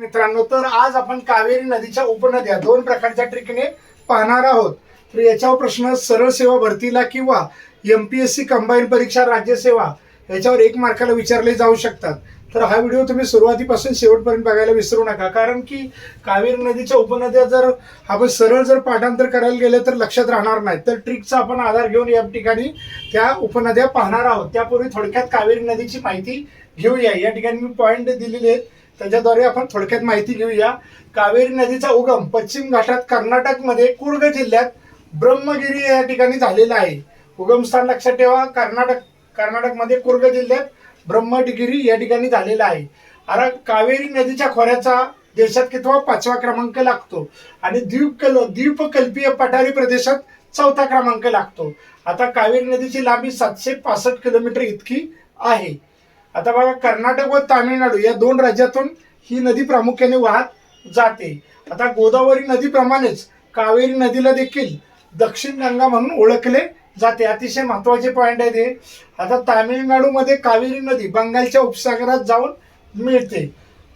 मित्रांनो तर आज आपण कावेरी नदीच्या उपनद्या दोन प्रकारच्या ट्रिकने पाहणार आहोत. तर याच्यावर प्रश्न सरळ सेवा भरतीला किंवा M P S C combine परीक्षा राज्यसेवा याच्यावर एक मार्काला विचारले जाऊ शकतात. तर हा व्हिडिओ तुम्ही सुरुवातीपासून शेवटपर्यंत बघायला विसरू नका कारण की कावेरी नदीच्या उपनद्या जर आपण सरळ जर पाठांतर करायला गेलं तर लक्षात राहणार नाही तर ट्रिकचा आपण आधार घेऊन या ठिकाणी त्या उपनद्या पाहणार आहोत. त्यापूर्वी थोडक्यात कावेरी नदीची माहिती घेऊया. या ठिकाणी मी पॉईंट दिलेले आहेत. त्याच्याद्वारे आपण थोडक्यात माहिती घेऊया. कावेरी नदीचा उगम पश्चिम घाटात कर्नाटकमध्ये कुर्ग जिल्ह्यात ब्रह्मगिरी या ठिकाणी झालेला आहे. उगमस्थान लक्षात ठेवा. कर्नाटक कर्नाटकमध्ये कुर्ग जिल्ह्यात ब्रह्मगिरी या ठिकाणी झालेला आहे. आता कावेरी नदीच्या खोऱ्याचा देशात कितवा पाचवा क्रमांक लागतो? आणि द्वीपकल द्वीपकल्पीय पठारी प्रदेशात चौथा क्रमांक लागतो. आता कावेरी नदीची लांबी सातशे पासष्ट किलोमीटर इतकी आहे. आता बघा कर्नाटक व तामिळनाडू या दोन राज्यातून ही नदी प्रामुख्याने वाहत जाते. आता गोदावरी नदीप्रमाणेच कावेरी नदीला देखील दक्षिण गंगा म्हणून ओळखले जाते. अतिशय महत्त्वाचे पॉईंट आहे ते आता तामिळनाडूमध्ये कावेरी नदी बंगालच्या उपसागरात जाऊन मिळते.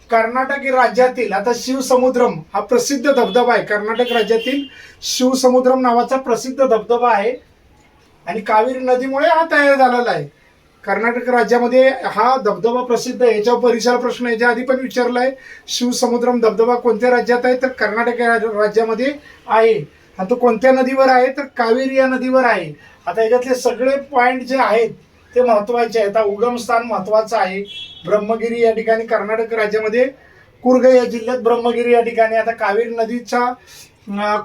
कर्नाटक राज्यातील आता शिवसमुद्रम हा प्रसिद्ध धबधबा आहे. कर्नाटक राज्यातील शिवसमुद्रम नावाचा प्रसिद्ध धबधबा आहे. आणि कावेरी नदीमुळे हा तयार झालेला आहे. कर्नाटक राज्यामध्ये हा धबधबा प्रसिद्ध आहे. याच्यावर परिसर प्रश्न याच्या आधी पण विचारलाय. शिवसमुद्रम धबधबा कोणत्या राज्यात आहे? तर कर्नाटक या राज्यामध्ये आहे. आणि तो कोणत्या नदीवर आहे? तर कावेरी या नदीवर आहे. आता याच्यातले सगळे पॉईंट जे आहेत ते महत्त्वाचे आहेत. आता उगमस्थान महत्वाचं आहे. ब्रह्मगिरी या ठिकाणी कर्नाटक राज्यामध्ये कुर्ग या जिल्ह्यात ब्रह्मगिरी या ठिकाणी. आता कावेरी नदीच्या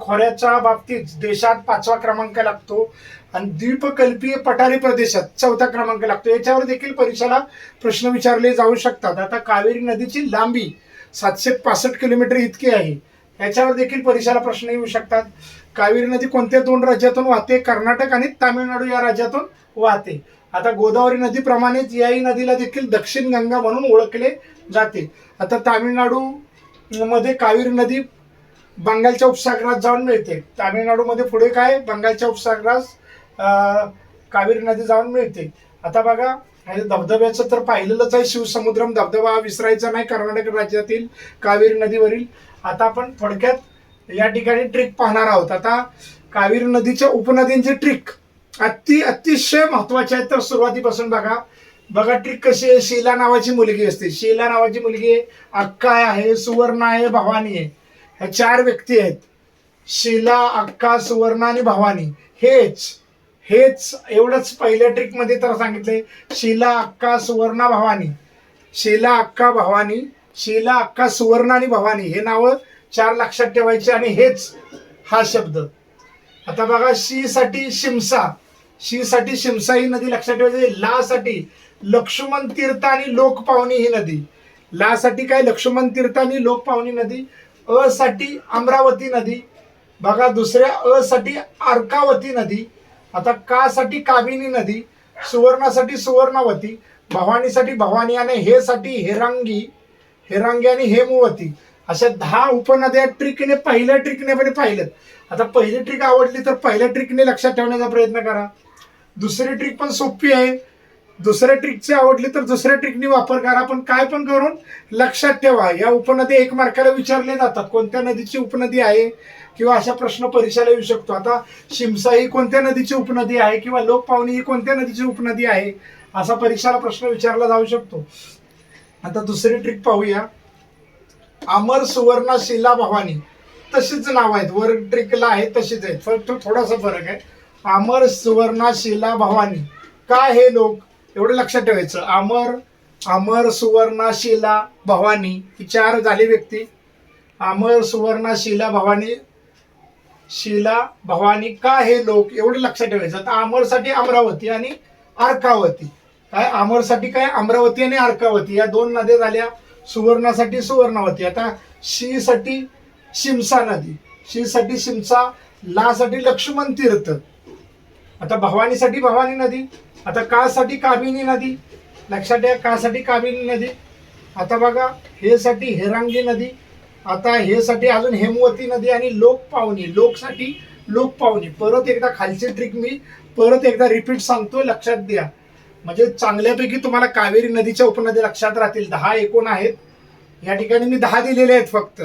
खोऱ्याच्या बाबतीत देशात पाचवा क्रमांक लागतो. आणि द्वीपकल्पीय पठारी प्रदेशात चौथा क्रमांक लागतो. याच्यावर देखील परीक्षेला प्रश्न विचारले जाऊ शकतात. आता कावेरी नदीची लांबी सातशे पासष्ट किलोमीटर इतकी आहे. याच्यावर देखील परीक्षेला प्रश्न येऊ शकतात. कावेरी नदी कोणत्या दोन राज्यातून वाहते? कर्नाटक आणि तामिळनाडू या राज्यातून वाहते. आता गोदावरी नदीप्रमाणेच याही नदीला देखील दक्षिण गंगा म्हणून ओळखले जाते. आता तामिळनाडू मध्ये कावेरी नदी बंगालच्या उपसागरात जाऊन मिळते. तामिळनाडूमध्ये पुढे काय? बंगालच्या उपसागरात कावेरी नदी जाऊन मिळते. आता बघा धबधब्याचं तर पाहिलेलंच आहे शिवसमुद्रम. धबधबा हा विसरायचा नाही कर्नाटक राज्यातील कावेरी नदीवरील. आता आपण थोडक्यात या ठिकाणी ट्रिक पाहणार आहोत. आता कावेरी नदीच्या उपनदींची ट्रिक अति अतिशय महत्वाची आहेत तर सुरुवातीपासून बघा. बघा ट्रिक कशी आहे? शीला नावाची मुलगी असते. शीला नावाची मुलगी आहे. अक्का आहे सुवर्ण आहे भवानी आहे. ह्या चार व्यक्ती आहेत. शीला अक्का सुवर्णा आणि भवानी. हेच हेच एवढंच पहिल्या ट्रिकमध्ये तर सांगितलंय. शीला अक्का सुवर्णा भवानी. शीला अक्का भवानी शीला अक्का सुवर्णा आणि भवानी हे नावं चार लक्षात ठेवायचे आणि हेच हा शब्द. आता बघा शी साठी शिमसा. शी साठी शिमसा ही नदी लक्षात ठेवायची. ला साठी लक्ष्मण तीर्थ आणि लोकपावनी ही नदी. ला साठी काय? लक्ष्मण तीर्थ आणि लोकपावनी नदी. अ साठी अमरावती नदी. बघा दुसऱ्या अ साठी अर्कावती नदी. आता का साठी काबिनी नदी सुवर्णासाठी सुवर्णावती भवानीसाठी भवानी आणि हे साठी हेरांगी हेरांगी आणि हेमवती अशा दहा उपनद्या ट्रिकने पहिल्या ट्रिकने पण पाहिलेत. आता पहिली ट्रिक आवडली तर पहिल्या ट्रिकने लक्षात ठेवण्याचा प्रयत्न करा. दुसरी ट्रिक पण सोपी आहे. दुसऱ्या ट्रिकची आवडली तर दुसऱ्या ट्रिकने वापर करा. पण काय पण करून लक्षात ठेवा. या उपनद्या एक मार्काला विचारले जातात. कोणत्या नदीची उपनदी आहे? किंवा अशा प्रश्न परीक्षेला येऊ शकतो. आता शिमसा ही कोणत्या नदीची उपनदी आहे किंवा लोकपावनी ही कोणत्या नदीची उपनदी आहे? असा परीक्षाला प्रश्न विचारला जाऊ शकतो. आता दुसरी ट्रिक पाहूया. अमर सुवर्णा शिला भवानी. तशीच नाव आहेत. वर ट्रिकला आहे तशीच आहेत. फक्त थोडासा फरक आहे. अमर सुवर्ण शिला भवानी. का हे लोक? एवढं लक्षात ठेवायचं. अमर अमर सुवर्ण शिला भवानी. ही चार झाली व्यक्ती. अमर सुवर्ण शिला भवानी. शिला भवानी का हे लोक एवढं लक्षात ठेवायचं? आता अमरसाठी अमरावती आणि अर्कावती. काय अमरसाठी काय? अमरावती आणि अर्कावती. या दोन नद्या झाल्या. सुवर्णासाठी सुवर्णावती. आता शी साठी शिमसा नदी. शी साठी शिमसा ला साठी लक्ष्मण तीर्थ. आता भवानीसाठी भवानी नदी. आता कासाठी काबिनी नदी. लक्षात ठेवा कासाठी काबिनी नदी. आता बघा हे साठी हेरांगी नदी. आता हे साठी अजून हेमवती नदी आणि लोकपावनी लोकसाठी लोक लोकपावनी परत एकदा खालची ट्रिक मी परत एकदा रिपीट सांगतो लक्षात द्या म्हणजे चांगल्यापैकी तुम्हाला कावेरी नदीच्या उपनदी लक्षात राहतील. दहा एकूण आहेत. या ठिकाणी मी दहा दिलेले आहेत फक्त.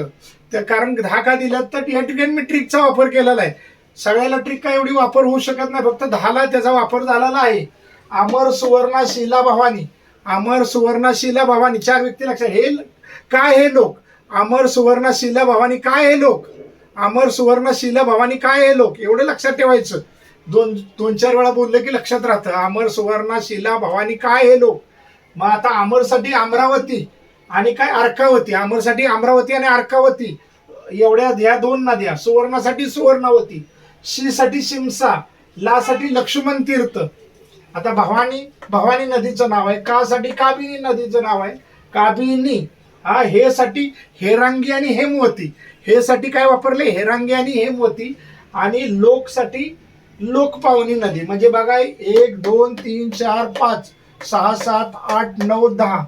तर कारण दहा का दिल्यात तर या ठिकाणी मी ट्रिकचा वापर केलेला आहे. सगळ्याला ट्रिक काय एवढी वापर होऊ शकत नाही. फक्त दहाला त्याचा वापर झालेला आहे. अमर सुवर्णा शिला भवानी. अमर सुवर्णा शिला भवानी. चार व्यक्ती लक्षात. हे काय हे लोक? अमर सुवर्णा शिला भावानी काय हे लोक? अमर सुवर्ण शिला भावानी काय हे लोक? एवढं लक्षात ठेवायचं. दोन दोन चार वेळा बोललं की लक्षात राहतं. अमर सुवर्ण शिला भावानी काय हे लोक? मग आता अमरसाठी अमरावती आणि काय अर्कावती? अमरसाठी अमरावती आणि अर्कावती. एवढ्या ह्या दोन नद्या सुवर्णासाठी सुवर्णावती. शीसाठी शिमसा. लासाठी लक्ष्मण तीर्थ. आता भवानी भवानी नदीचं नाव आहे. कासाठी काबिनी नदीचं नाव आहे. काबिनी. हा हे साठी हेरांगी आणि हेमवती. हे साठी काय वापरले? हेरांगी आणि हेमवती. आणि लोकसाठी लोकपावनी नदी. म्हणजे बघा एक दोन तीन चार पाच सहा सात आठ नऊ दहा.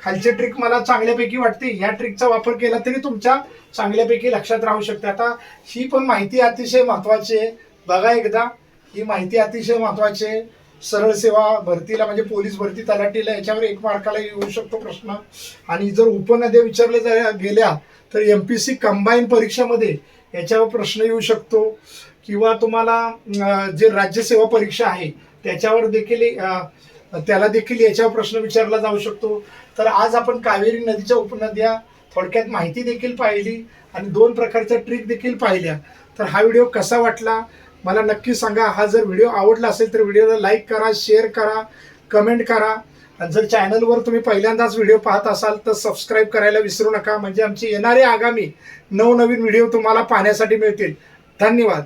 खालची ट्रिक मला चांगल्यापैकी वाटते. ह्या ट्रिकचा वापर केला तरी तुमच्या चांगल्यापैकी लक्षात राहू शकते. आता ही पण माहिती अतिशय महत्वाची आहे. बघा एकदा ही माहिती अतिशय महत्वाची आहे. सरळ सेवा भरतीला म्हणजे पोलीस भरती तलाठीला याच्यावर एक मार्काला येऊ शकतो प्रश्न. आणि जर उपनद्या विचारल्या जर गेल्या तर एम पी सी कंबाईन परीक्षामध्ये याच्यावर प्रश्न येऊ शकतो. किंवा तुम्हाला जे राज्यसेवा परीक्षा आहे त्याच्यावर देखील त्याला देखील याच्यावर प्रश्न विचारला जाऊ शकतो. तर आज आपण कावेरी नदीच्या उपनद्या थोडक्यात माहिती देखील पाहिली आणि दोन प्रकारच्या ट्रिक देखील पाहिल्या. तर हा व्हिडिओ कसा वाटला? मला नक्की सांगा हा जर व्हिडिओ आवडला असेल तर व्हिडिओला लाईक करा शेअर करा कमेंट करा. आणि जर चॅनलवर तुम्ही पहिल्यांदाच व्हिडिओ पाहत असाल तर सबस्क्राईब करायला विसरू नका. म्हणजे आमचे येणारे आगामी नवनवीन व्हिडिओ तुम्हाला पाहण्यासाठी मिळतील. धन्यवाद.